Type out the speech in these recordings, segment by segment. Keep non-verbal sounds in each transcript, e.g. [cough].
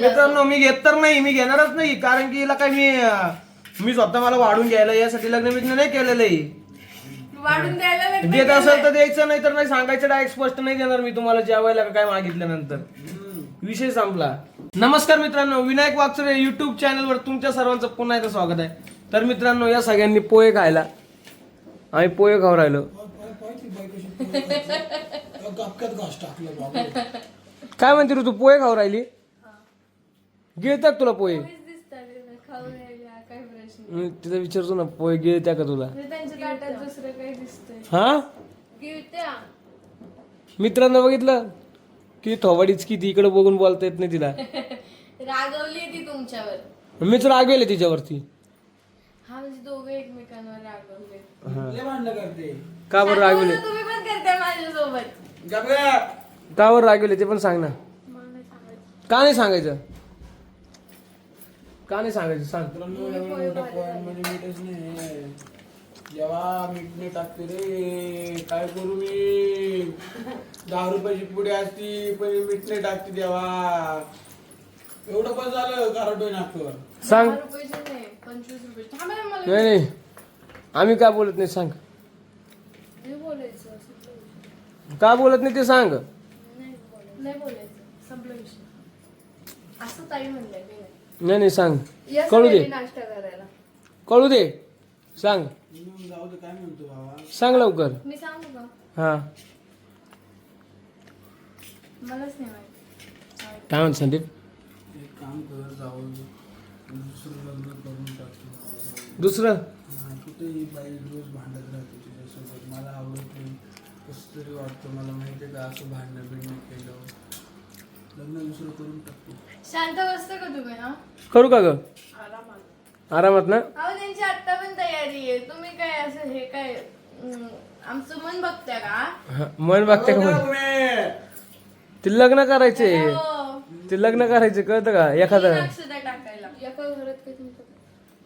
मित्रांनो मी घेत तर नाही मी घेणारच नाही कारण की हिला काय मी मी स्वतः मला वाढून घ्यायला यासाठी लग्न बिग्न नाही केलेलं आहे. वाढून द्यायला लग्न देत. असेल तर द्यायचं नाही तर नाही सांगायचं डायरेक्ट स्पष्ट नाही देणार मी तुम्हाला जेवायला का काय मागितल्यानंतर. विषय संपला. नमस्कार मित्रांनो विनायक वागचुरे युट्यूब चॅनलवर तुमच्या सर्वांचं पुन्हा एकदा स्वागत आहे. तर मित्रांनो या सगळ्यांनी पोहे खायला. आम्ही पोहे खाऊ राहिलो. [laughs] काय म्हणते रे तू पोहे खाऊ राहिली? गिळतात तुला पोहे? पोहेच दिसतात खाऊन यायला, काही प्रश्न मी तिला विचारतो ना पोहे गिळत्या का तुला? नाही. त्यांच्या ताटात दुसरं काही दिसतंय. हा? गिळत्या. मित्रांनो बघितलं? की थोवाडीच किती इकडे बघून बोलता येत नाही तिला. [laughs] रागवली ती तुमच्यावर. मीच रागवेले तिच्यावरती. हा म्हणजे दोघे एकमेकांवर रागवले. लय भांडणं करते. का बरं रागवेले? बोलणं तुम्ही पण करताय माझ्यासोबत. गपक्या का बरं रागवेले ते पण सांग ना. मला नाही सांगायचं. का नाही सांगायचं? का नाही सांगायचं? सांग. तुला एवढं मोठं पॉईंट म्हणजे मीठच नाही जेव्हा मीठ नाही टाकते रे. काय करू मी? दहा रुपयाची पुढे असती पण मीठ नाही टाकते देवा. एवढं पण झालं कारटोय नागपूर सांग. रुपयाचे नाही पंचवीस रुपये. थांबा ना मला. नाही नाही. आम्ही काय बोलत नाही सांग. नाही बोलायचं. का बोलत नाही ते सांग. नाही बोलायचं. नाही बोलायचं. संपलं विषय. असं ताई म्हणलंय मी नाही. नाही सांग. या कळू दे. सगळ्यांनी नाश्ता करायला. कळू दे. सांग. मी जाऊ दे काय म्हणतो बाबा सांग लवकर. मी सांगू का? हा. मलाच नाही माहिती. काय म्हणत संदीप? एक काम कर जाऊ दे. दुसरं? मला आवडत नाही. कसं तरी वाटतं मला माहिती आहे का असं भांडणं बिंडणं केलं लग्न दुसरं करून टाकतो. शांत बसतं का तुम्ही हा? करू का ग? आरामात. आरामात ना? अहो त्यांची आता पण तयारी आहे. तुम्ही काय असं हे काय अं, आमचं मन बघताय का? हा, मन बघते का मन ते लग्न करायचे. हो. ते लग्न करायचे कळतं का? एखादं तीन अक्षता टाकायला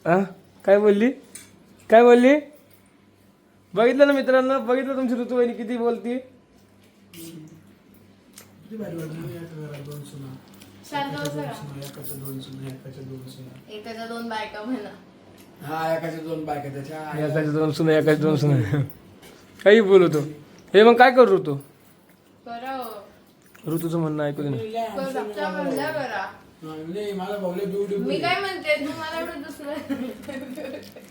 हा काय बोलली? काय बोलली? बघितलं ना मित्रांनो? बघितलं तुमची ऋतुवाहिनी किती बोलती? किती भारी वाटलं ना एका घरात दोन सुना. शांत बसा का सुना, एकाच्या दोन सुना एकाच्या दोन सुना. एकाच्या दोन बायका म्हणा. हा एकाच्या दोन बायका त्याच्या आईला- एकाचे दोन सुना एकाचे दोन सुना. काही बोलतो हे मग काय करू ऋतू? करा हो. ऋतूचं म्हणणं ऐकू दे ना. लय करा हा, मला मी काय म्हणते तुम्हाला एवढं दुसरं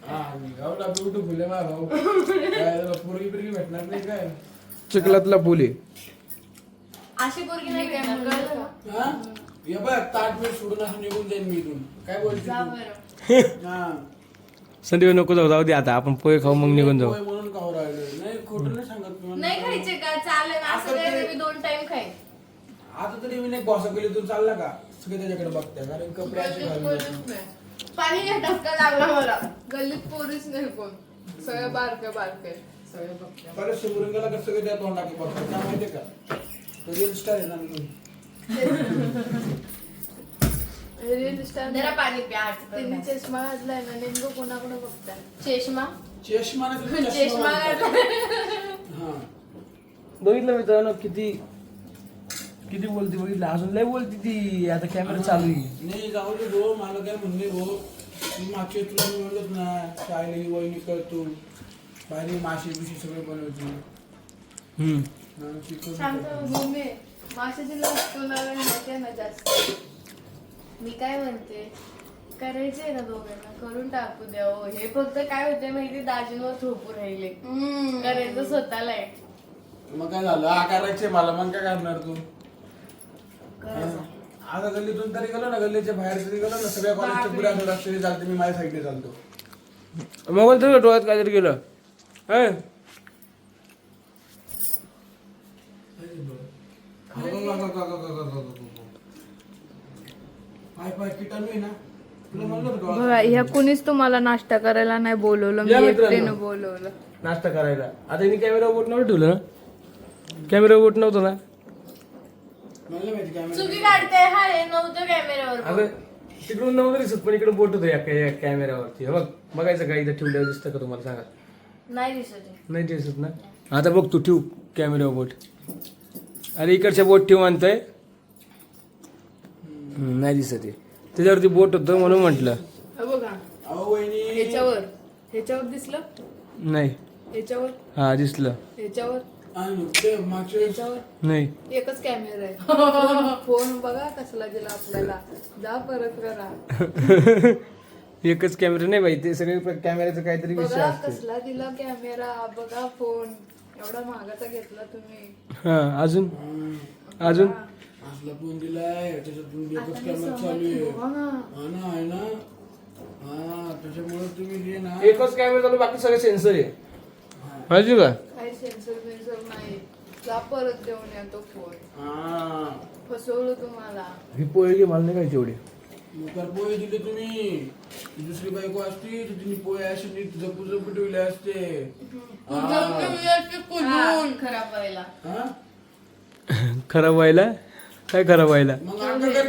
हा गावला ब्युटिफुल आहे माझा भाऊ. [laughs] काय त्याला पोरगी बिरगी भेटणार नाही काय? चिखलातला बोले अशी पोरगी नाही भेटणार कळलं का? हा? हे बघ ताट मी सोडून असं निघून जाईन मी इथून. काय बोलते जा तू? बरं. हा. संदीप नको जाऊ जाऊ दे आता. आपण पोहे खाऊ मग निघून जाऊ. होय म्हणून खाऊ राहिलो. नाही खोटं नाही सांगत तुम्हाला. नाही खायचे का? चालेल असं काय नाही, मी दोन टाइम खाईन. आता तरी मी नाही बॉसा केली तू चालला का? सगळे त्याच्याकडे बघते कारण कपडे असे घालून गल्लीत. पोरीच नाही. पाणी घ्या टपका लागला मला. गल्लीत पोरीच नाही कोण. सगळे बारके बारके सगळे बघते परत समोरून गेला का सगळे त्या बघतात काय माहितीये का? रील स्टार आहे ना मी. रील स्टार जरा पाणी प्या त्यांनी चष्मा घातलाय ना नेमकं कोणाकडे बघताय? चष्मा? चष्मा नाही तर चष्मा चष्मा घातला म्हणतात. हा. बघितलं मित्रांनो किती किती बोलती बघितलं? अजून लय बोलती ती आता कॅमेरा चालू आहे. नाही जाऊ दे भाऊ मला काय म्हणणे भाऊ. मी मागच्या तुला मी म्हणत ना शाळेली वहिनी करतो बाहेर माशी बिशी सगळे बनवतो. हम्म. शांत भूमी माशाची लस कोणाला माहिती ना जास्त. मी काय म्हणते करायचंय ना दोघांना करून टाकू द्या हो. हे फक्त काय होते माहिती दाजींवर थोपू राहिले. करायचं स्वतःला आहे. मग काय झालं? हा करायचे मला मग काय करणार तू? करायचं. आता गल्लीतून तरी गेलो ना गल्लीच्या बाहेर तरी गेलो ना सगळ्या कॉलेजच्या पुढे असं रस्ते चालते मी माझ्या साईडने चालतो. मोबाईल तर डोळ्यात काहीतरी गेलं हे? पाय पाय किटाणू आहे ना तुला म्हणलं होतं डोळा बघा ह्या कुणीच तुम्हाला नाश्ता करायला नाही बोलवलं या मी मित्रांनो. एकटीनं बोलवलं. नाश्ता करायला. आता हिने कॅमेरा बोट नव्हतं ठेवलं ना? कॅमेरा बोट नव्हतं ना? मला नाही माहिती काय चुकी काढते हा हे नव्हतं कॅमेऱ्यावर अगं तिकडून नव्हतं दिसत पण इकडे बोट होतं या या कॅमेऱ्यावरती हे बघ बघायचं का इथं ठेवल्यावर दिसतं का तुम्हाला सांगा? नाही दिसत आहे. नाही दिसत ना? आता बघ तू ठेव कॅमेऱ्यावर बोट. अरे इकडच्या बोट ठेव म्हणतोय नाही दिसत आहे. त्याच्यावरती बोट होतं म्हणून म्हटलं. हा बघा. ह्याच्यावर. ह्याच्यावर दिसलं? नाही. ह्याच्यावर? हा दिसलं. ह्याच्यावर? नाही. एकच कॅमेरा आहे. [laughs] फोन- फोन बघा कसला दिला आपल्याला. जा परत करा. एकच कॅमेरा नाही बाई ते सगळे कॅमेऱ्याचं काहीतरी विषय बघा असतो कसला दिला कॅमेरा बघा फोन. एवढा महागाचा घेतला तुम्ही. हा अजून? अजून? असला फोन दिलाय त्याच्यातून एकच चालू आहे. हा ना. आहे ना? हा त्याच्यामुळे तुम्ही हे ना एकच कॅमेरा चालू बाकी सगळे सेन्सर आहे. माहिती का? काही सेन्सर बिन्सर नाही. जा परत देऊन या तो फोन. हा. फसवलं तुम्हाला. ही पोळी घे मला नाही खायची एवढी. मुखार पोहे दिले तुम्ही. ती दुसरी बायको असती तर तिने पोहे असे नीट जपू जपू ठेवले असते. खराब व्हायला. हा? खराब व्हायला? काय खराब व्हायला? मग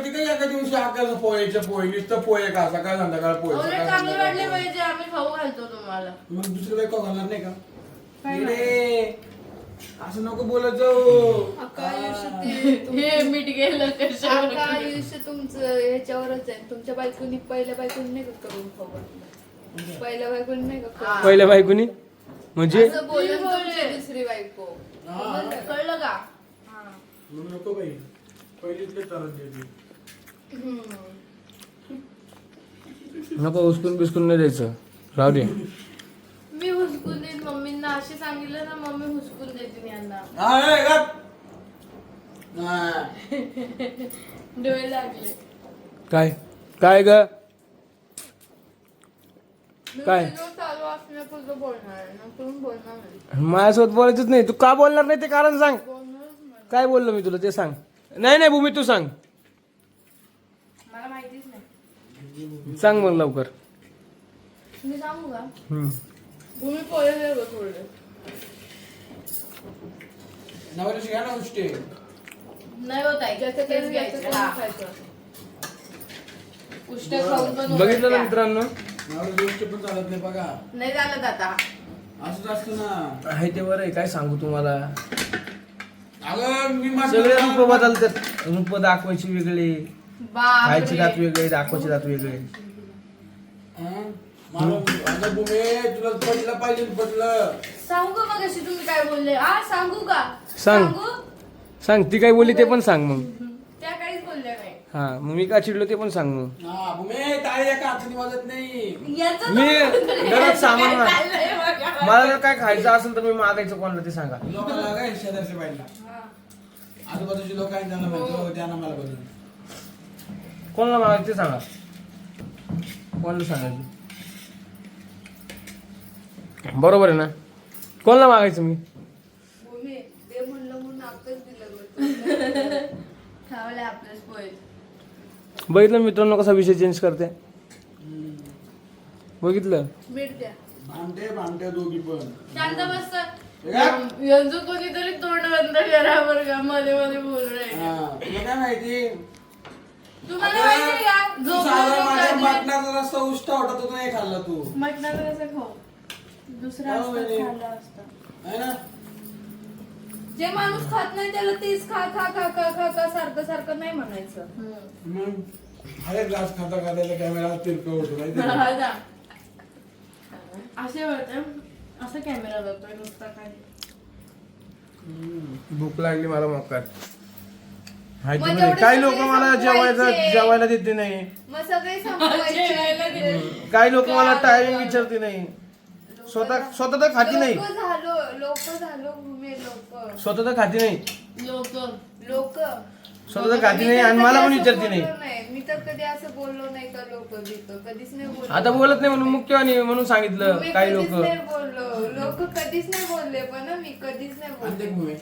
किती एका दिवशी पोहेच्या पोहे नुसतं पोहे का सकाळ संध्याकाळ पोहे उलट सकाळ चांगले संध्याकाळ वाटले पोहे. पाहिजे आम्ही खाऊ घालतो तुम्हाला. मग दुसरी बायको घालणार नाही का. असं नको बोलत जाऊ. अक्का आयुष्य ते [laughs] हे मीठ गेलं अक्का आयुष्य तुमचं ह्याच्यावरच आहे. तुमच्या बायकोनी पहिल्या बायकोनी नाही का करून खाऊ घातलं पहिल्या बायकोनी नाही का करून- पहिल्या बायकोनी? म्हणजे? असं बोलत तुमची दुसरी बायको. हा. कळलं का? मग नको बाई. पहिलीतले देते. नको उचकून बिस्कून नाही द्यायचं. राहू दे. मी सांगितलं ना मम्मी हुसकून देते यांना. हा, गप. हा. डोळे लागले. काय? काय ग? मी काय? व्हिडिओ चालू असण्यापुरतं बोलणार आहे ना तुम्ही बोलणार नाही माझ्यासोबत बोलायचंच नाही. तू का बोलणार नाही ते कारण सांग. बोलणारच नाही. काय बोललो मी तुला ते सांग. नाही नाही भूमी तू सांग. मला माहितीच नाही. सांग मग लवकर. मी सांगू का? हम्म. तुम्ही पोहे दे गं थोडे नवऱ्याची घ्या ना उष्टे नाही होत आहे ज्याचं तेच घ्यायचं. खायचं? उष्ट खाऊन पण बघितलं ना उलट्या. मित्रांनो? नवऱ्याची उष्टे पण चालत नाही बघा. नाही झालं आता. असंच असतं ना. आहे ते बरं आहे काय सांगू तुम्हाला? अगं मी माझं सगळे रूप बदलतात. रूप दाखवायची वेगळे खायची दात वेगळे दाखवायची दात वेगळे. हा? मला अगं बुमे तुला पटलं पाहिजे पटलं सांगू का मग अशी तुम्ही काय बोलले? हा सांगू का? सांग. सांग? ती काय बोलली ते पण सांग मग. त्या काहीच बोलल्या नाही. हा मग मी का चिडलो ते पण सांग मग. हा बुमे टाळी एका हाताने वाजत नाही. याचं मी घरात सामान नाही. मला जर काय खायचं असेल तर मी मागायचं कोणाला ते सांगा. लोकांना काय शेजारच्या बाईला हा. आजूबाजूचे लोक आहेत त्यांना माहिती त्यांना मला बदल कोणाला मागायचं ते सांगा. कोणाला सांगायचं? बरोबर आहे ना? कोणाला मागायचं मी? बघितलं मित्रांनो कसा विषय चेंज करते? बघितलं? दोघी पण. शांत बस? यांचं कोणीतरी तोंड बंद करा बरं का? मध्ये मध्ये बोल रहे हा, तुला काय माहिती? तुम्हाला माहिती का? तू झोपलं साधा माझ्या झोपलं मटणाचा रस्ता उष्टा होता तो नाही खाल्ला तू. मटणाचं कसं खाऊ. दुसरा हो, असतं म्हणजे. खाल्लं असतं है ना जे माणूस खात नाही त्याला तेच खा खा खा खा खा खा सारखं सारखं नाही म्हणायचं मग एक घास खाता खाता कॅमेरा तिरकं होतो माहिती आहे का? हा. असे होते असं कॅमेरा जातोय नुसता काय हम्म. भूक लागली मला हाय मग नाही? काही लोक सगळे मला जेवायचं संपवायचे. जेवायला देते नाही मग सगळे संपवायचे. काही लोक मला टायमिंग विचारते नाही स्वतः स्वतः तर खाती नाही. लोक झालो लोक झालो भूमी लोक. स्वतः तर खाती नाही. लोक. लोक. स्वतः तर खाती नाही आणि मला पण विचारते नाही. मी तर कधी असं बोललो नाही का लोक बिक? कधीच नाही बोललो. आता बोलत नाही म्हणून मुख्य आणि म्हणून सांगितलं मी काही कधीच लोक. नाही बोललो. लोक कधीच नाही बोलले पण मी कधीच नाही बोलले.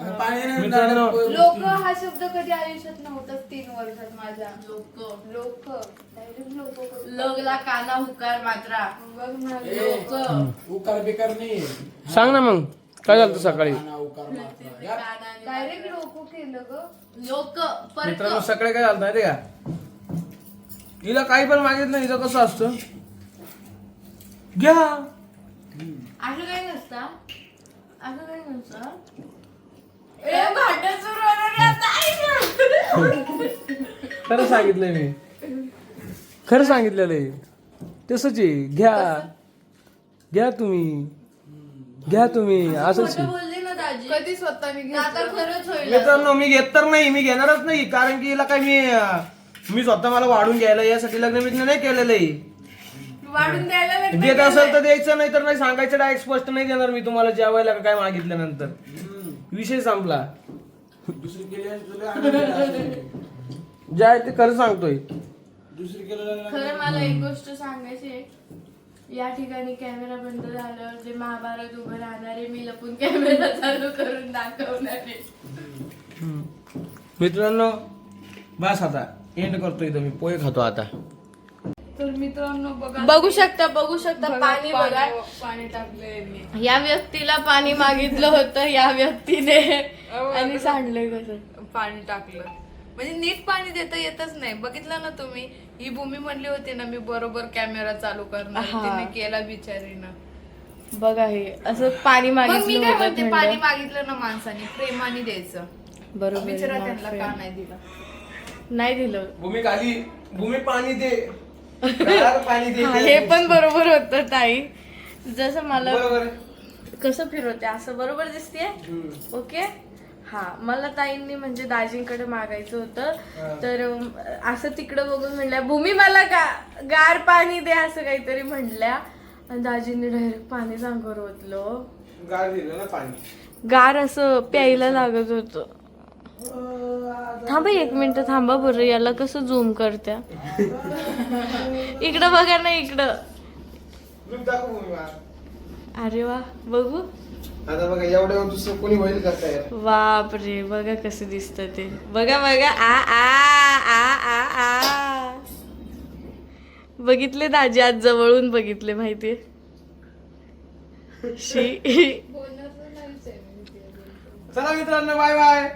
मित्रांनो, लोक. हा शब्द कधी आयुष्यात नव्हताच तीन वर्षात माझ्या. लोक. लोक. लोक लोकला काना हुकार मात्रा. लोक. उकार बेकार नाही. सांग ना मग. काय झालं सकाळी? काना उकार मात्र. या. डायरेक्ट लोक केलं ग. लोक मित्रांनो परत सकाळी काय झालं माहिती का? हिला काही पण मागितलं हिचं कसं असतं? घ्या. असं काही नसतं. असं काही नसतं. खरं सांगितलंय मी. खरं सांगितलेलं आहे. तसंच आहे. घ्या. घ्या तुम्ही. घ्या तुम्ही. असंच खोटं आहे. बोलली ना दाजी. कधी स्वतःने आता घेतलं? खरंच होईल. मित्रांनो मी घेत तर नाही. मी घेणारच नाही. कारण की हिला काय मी अं, मी स्वतः मला वाढून घ्यायला यासाठी लग्न बिग्न नाही केलेलं आहे. वाढून द्यायला लग्न देत. असेल तर द्यायचं नाही तर नाही सांगायचं. डायरेक्ट स्पष्ट नाही देणार मी तुम्हाला जेवायला का काय मागितल्यानंतर. विषय संपला. दुसरी केली असती तुला आनंद झाला असता. जे आहे ते खरं सांगतोय. खरं मला एक गोष्ट सांगायची आहे. या ठिकाणी कॅमेरा बंद झाल्यावर जे महाभारत उभं राहणार मी लपून कॅमेरा चालू करून दाखवणार मित्रांनो बस आता. एंड करतो इथं मी. पोहे खातो आता. तर मित्रांनो बघा. बघू शकता बघू शकता बघा, पाणी बघा. पाणी टाकलंय. या व्यक्तीला पाणी मागितलं होतं या व्यक्तीने. आणि सांडलंय कसं? पाणी टाकलं. म्हणजे नीट पाणी देता येतच नाही. बघितलं ना तुम्ही? ही भूमी म्हणली होती ना मी बरोबर कॅमेरा चालू करणार. हा. तिने केला बिचारीनं. बघा हे असं पाणी मग मी मागितलं काय होतं म्हणते? थंड. पाणी मागितलं ना माणसाने? प्रेमाने द्यायचं. बरोबर आहे, बिचारा त्यांना. का नाही दिलं? नाही दिलं. भूमी खाली भूमी पाणी दे. पाणी दे हा, हे पण बरोबर होतं ताई. जसं मला बरोबर कसं फिरवते असं बरोबर दिसते ओके? हा मला ताईंनी म्हणजे दाजींकडे मागायचं होतं. तर असं तिकडं बघून म्हणल्या भूमी मला गा गार पाणी दे असं काहीतरी म्हणल्या. आणि दाजींनी डायरेक्ट पाणी अंगावर ओतलं गार दिलं ना पाणी. गार असं प्यायला लागत होतं. थांबा एक मिनिट थांबा बरं याला कसं झूम करत्या? इकडं बघा ना इकडं. अरे वा बघू. आता बघा एवढ्या दुसरं कोणी होईल का तयार बापरे बघा कसं दिसत ते. बघा बघा आ आ आ आ आ. बघितले दाजी आज जवळून बघितले माहितीये? शी. चला मित्रांनो बाय बाय